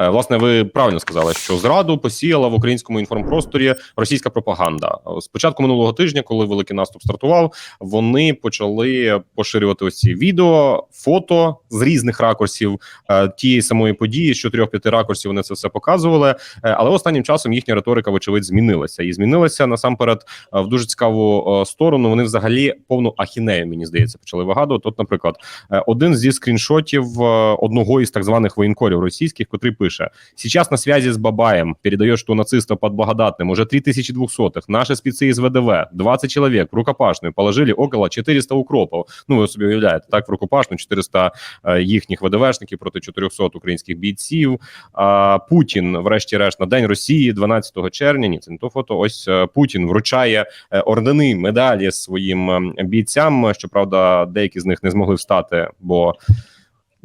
Е, Власне, ви правильно сказали, що зраду посіяла в українському інформпросторі російська пропаганда. З початку минулого тижня, коли великий наступ стартував, вони почали поширювати ось ці відео, фото з різних ракурсів е, тієї самої події, з чотирьох-п'яти ракурсів вони це все показували. Е, Але останнім часом їхня риторика, вочевидь, змінилася. І змінилася насамперед е, в дуже цікаву е, сторону. Вони взагалі повну ахінею, мені здається, почали вигадувати. От, наприклад, е, один зі скріншотів е, одного із так званих воєнкорів російських, котрий пише: Сейчас на связи с Бабаем, передает, что нацистов под Благодатным уже 3200-х, наши спецы из ВДВ, 20 человек. В рукопашную. Положили около 400 укропов. Ну, ви собі уявляєте, так, в рукопашну 400 е, їхніх ВДВшників проти 400 українських бійців. А Путін, врешті-решт, на День Росії, 12 червня, ні, це не то фото, ось е, Путін вручає е, ордени, медалі своїм ем, бійцям. Щоправда, деякі з них не змогли встати, бо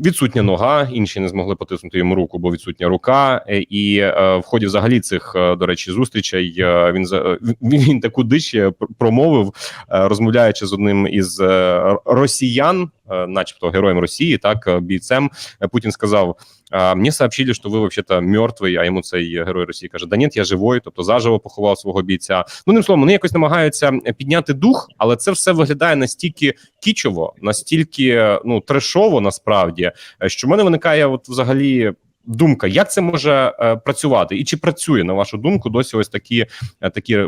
відсутня нога, інші не змогли потиснути йому руку, бо відсутня рука. Е, І е, в ході взагалі цих, е, до речі, зустрічей е, він за- він, таку дич е, промовив, е, розмовляючи з одним із е, росіян, е, начебто героєм Росії, так е, бійцем. Е, Путін сказав: мені сообщили, що ви вообще-то мертвий, а йому цей герой Росії каже: Да ні, я живой, тобто заживо поховав свого бійця. Ну, ним словом, вони якось намагаються підняти дух, але це все виглядає настільки кічово, настільки ну трешово, насправді, е, що в мене виникає, от взагалі. Думка, як це може е, працювати, і чи працює на вашу думку досі ось такі, е, такі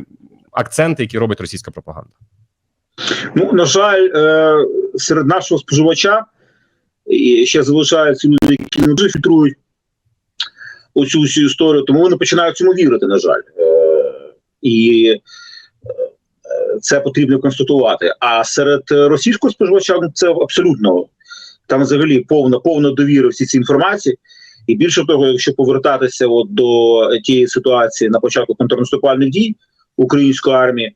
акценти, які робить російська пропаганда? Ну, на жаль, е, серед нашого споживача і ще залишаються люди, які не дуже фільтрують оцю всю історію, тому вони починають цьому вірити, на жаль. Е, І е, це потрібно констатувати. А серед російського споживача ну, це абсолютно там взагалі повна повна довіра всій цій інформації. І більше того, якщо повертатися от до тієї ситуації на початку контрнаступальних дій української армії,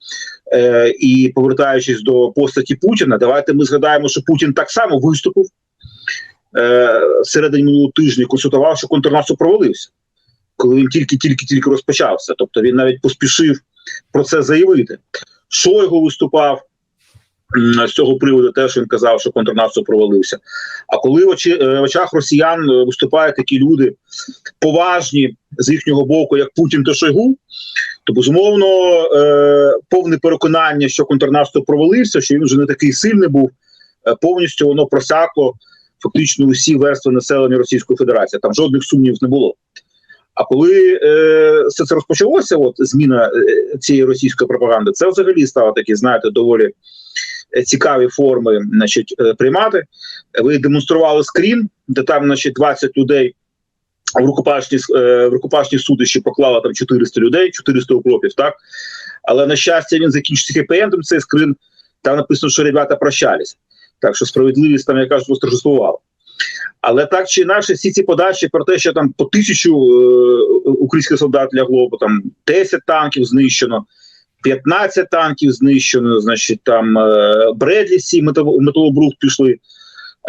Е, і повертаючись до постаті Путіна, давайте ми згадаємо, що Путін так само виступив е, середині минулого тижня, консультував, що контрнаступ провалився, коли він тільки-тільки-тільки розпочався. Тобто він навіть поспішив про це заявити. Шойгу виступав з цього приводу, теж він казав, що контрнаступ провалився. А коли в, очі, е, в очах росіян е, виступають такі люди поважні з їхнього боку, як Путін та Шойгу, то безумовно е, повне переконання, що контрнаступ провалився, що він вже не такий сильний був, е, повністю воно просякло фактично усі верстви населення Російської Федерації. Там жодних сумнівів не було. А коли е, все це розпочалося, от зміна цієї російської пропаганди, це взагалі стало такі, знаєте, доволі цікаві форми, значить, е, приймати. Ви демонстрували скрін, де там, значить, 20 людей в рукопашні е, в рукопашні судищі поклала там 400 людей, 400 укропів, так але на щастя він закінчився хеппі-ендом, Цей скрин там написано, що ребята прощались. Так що справедливість там, я кажу, восторжествувала. Але так чи інакше, всі ці подачі про те, що там по тисячу е, українських солдат лягло, бо там 10 танків знищено, 15 танків знищено, значить там е, Бредлі всі метал, металобрухт пішли.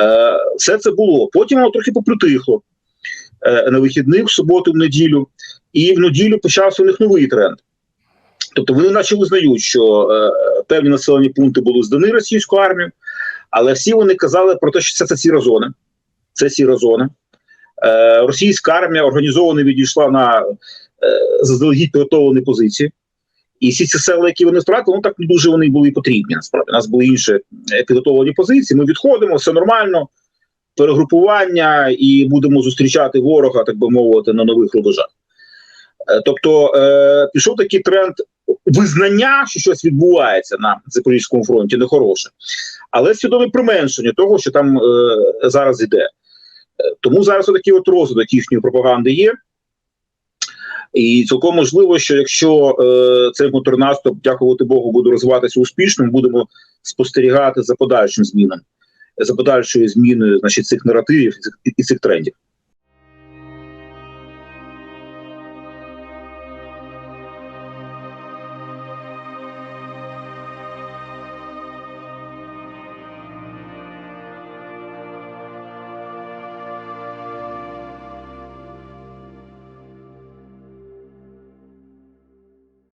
Е, все це було. Потім воно трохи попритихло е, на вихідних, в суботу, в неділю, і в неділю почався у них новий тренд. Тобто вони наче визнають, що певні населені пункти були здані російською армією, але всі вони казали про те, що це, це сіра зона. Це сіра зона. Російська армія організовано відійшла на заздалегідь підготовлені позиції. І всі ці села, які вони втратили, ну так не дуже вони були потрібні. Насправді у нас були інші е, підготовлені позиції. Ми відходимо, все нормально, перегрупування, і будемо зустрічати ворога, так би мовити, на нових рубежах. Е, Тобто е, пішов такий тренд визнання, що щось відбувається на Запорізькому фронті, нехороше, але свідоме применшення того, що там е, зараз іде. Е, Тому зараз такий от розвиток їхньої пропаганди є. І цілком можливо, що якщо е, цей контрнаступ, дякувати Богу, буде розвиватися успішно, ми будемо спостерігати за подальшим змінам, за подальшою зміною значить, цих наративів цих, і цих трендів.